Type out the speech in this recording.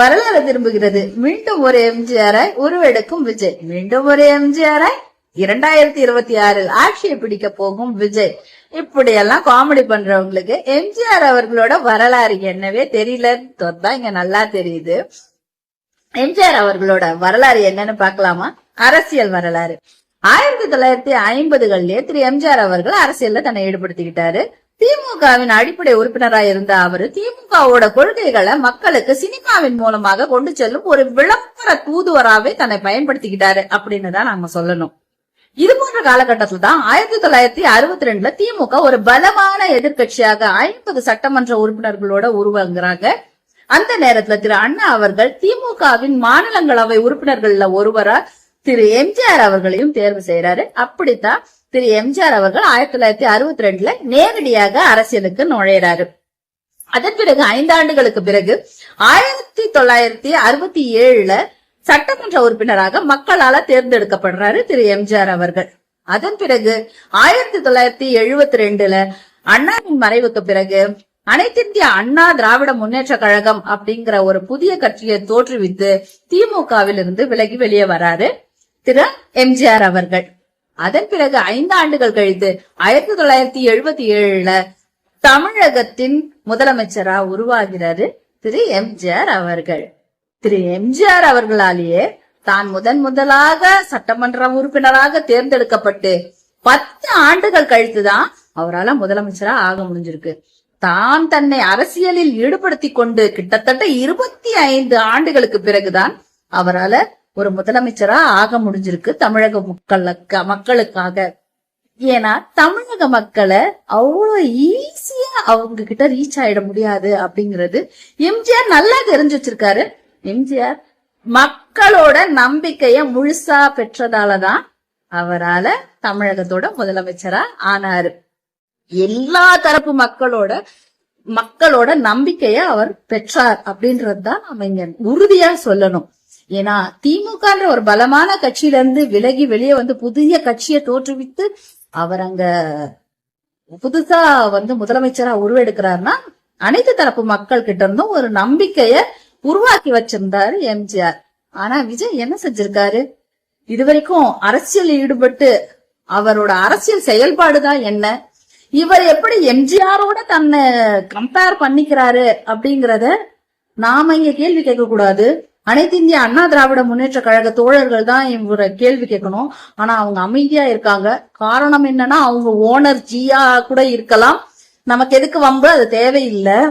வரலாறு திரும்புகிறது. மீண்டும் ஒரு எம்ஜிஆரை உருவெடுக்கும் விஜய். மீண்டும் ஒரு எம்ஜிஆரை இரண்டாயிரத்தி இருபத்தி ஆறில் ஆட்சியை பிடிக்க போகும் விஜய். இப்படி எல்லாம் காமெடி பண்றவங்களுக்கு எம்ஜிஆர் அவர்களோட வரலாறு என்னவே தெரியலன்னு தான் இங்க நல்லா தெரியுது. எம்ஜிஆர் அவர்களோட வரலாறு என்னன்னு பார்க்கலாமா? அரசியல் வரலாறு. ஆயிரத்தி தொள்ளாயிரத்தி ஐம்பதுகள்லயே திரு எம்ஜிஆர் அவர்கள் அரசியல்ல தன்னை ஈடுபடுத்திக்கிட்டாரு. திமுகவின் அடிப்படை உறுப்பினராக இருந்த அவரு திமுகவோட கொள்கைகளை மக்களுக்கு சினிமாவின் மூலமாக கொண்டு செல்லும் ஒரு விளம்பர தூதுவராகவே தன்னை பயன்படுத்திக்கிட்டாரு அப்படின்னு தான் நாம சொல்லணும். இது போன்ற காலகட்டத்தில் தான் ஆயிரத்தி தொள்ளாயிரத்தி அறுபத்தி ரெண்டுல திமுக ஒரு பலமான எதிர்கட்சியாக ஐம்பது சட்டமன்ற உறுப்பினர்களோட உருவாங்குறாங்க. அந்த நேரத்துல திரு அண்ணா அவர்கள் திமுகவின் மாநிலங்களவை உறுப்பினர்கள்ல ஒருவரா திரு எம்ஜிஆர் அவர்களையும் தேர்வு செய்யறாரு அப்படித்தான் திரு எம்ஜிஆர் அவர்கள் ஆயிரத்தி தொள்ளாயிரத்தி அறுபத்தி ரெண்டுல நேரடியாக அரசியலுக்கு நுழையிறாரு. அதன் பிறகு ஐந்தாண்டுகளுக்கு பிறகு ஆயிரத்தி தொள்ளாயிரத்தி அறுபத்தி ஏழுல சட்டமன்ற உறுப்பினராக மக்களால தேர்ந்தெடுக்கப்படுறாரு திரு எம்ஜிஆர் அவர்கள். அதன் பிறகு ஆயிரத்தி தொள்ளாயிரத்தி எழுபத்தி ரெண்டுல அண்ணாவின் மறைவுக்கு பிறகு அனைத்திந்திய அண்ணா திராவிட முன்னேற்ற கழகம் அப்படிங்கிற ஒரு புதிய கட்சியை தோற்றுவித்து திமுகவில் இருந்து விலகி வெளியே வராரு. திரு எம்ஜிஆர் அவர்கள். அதன் பிறகு ஐந்து ஆண்டுகள் கழித்து ஆயிரத்தி தொள்ளாயிரத்தி எழுபத்தி ஏழுல தமிழகத்தின் முதலமைச்சரா உருவாகிறாரு திரு எம்ஜிஆர் அவர்கள். திரு எம்ஜிஆர் அவர்களாலேயே தான் முதன் முதலாக சட்டமன்ற உறுப்பினராக தேர்ந்தெடுக்கப்பட்டு பத்து ஆண்டுகள் கழித்துதான் அவரால முதலமைச்சரா ஆக முடிஞ்சிருக்கு. தான் தன்னை அரசியலில் ஈடுபடுத்தி கொண்டு கிட்டத்தட்ட இருபத்தி ஐந்து ஆண்டுகளுக்கு பிறகுதான் அவரால ஒரு முதலமைச்சரா ஆக முடிஞ்சிருக்கு தமிழக மக்களுக்கு மக்களுக்காக. ஏன்னா தமிழக மக்களை அவ்வளவு ஈஸியா அவங்க கிட்ட ரீச் ஆயிட முடியாது அப்படிங்கறது எம்ஜிஆர் நல்லா தெரிஞ்சு வச்சிருக்காரு. எம்ஜிஆர் மக்களோட நம்பிக்கைய முழுசா பெற்றதாலதான் அவரால தமிழகத்தோட முதலமைச்சரா ஆனாரு. எல்லா தரப்பு மக்களோட மக்களோட நம்பிக்கைய அவர் பெற்றார் அப்படின்றதுதான் நம்ம இங்க உறுதியா சொல்லணும். ஏன்னா திமுகன்ற ஒரு பலமான கட்சியில இருந்து விலகி வெளியே வந்து புதிய கட்சியை தோற்றுவித்து அவர் அங்க புதுசா வந்து முதலமைச்சரா உருவெடுக்கிறாருன்னா அனைத்து தரப்பு மக்கள் கிட்ட இருந்தும் ஒரு நம்பிக்கைய உருவாக்கி வச்சிருந்தாரு எம்ஜிஆர். ஆனா விஜய் என்ன செஞ்சிருக்காரு? இதுவரைக்கும் அரசியல் ஈடுபட்டு அவரோட அரசியல் செயல்பாடுதான் என்ன? இவர் எப்படி எம்ஜிஆரோட தன்னை கம்பேர் பண்ணிக்கிறாரு அப்படிங்கறத நாம இங்க கேள்வி கேட்க கூடாது அனைத்து இந்திய அண்ணா திராவிட முன்னேற்ற கழக தோழர்கள் தான் இவரை கேள்வி கேட்கணும். ஆனா அவங்க அமைதியா இருக்காங்க. காரணம் என்னன்னா அவங்க ஓனர் ஜியா கூட இருக்கலாம். நமக்கு எதுக்கு வம்பு? அது தேவையில்லை.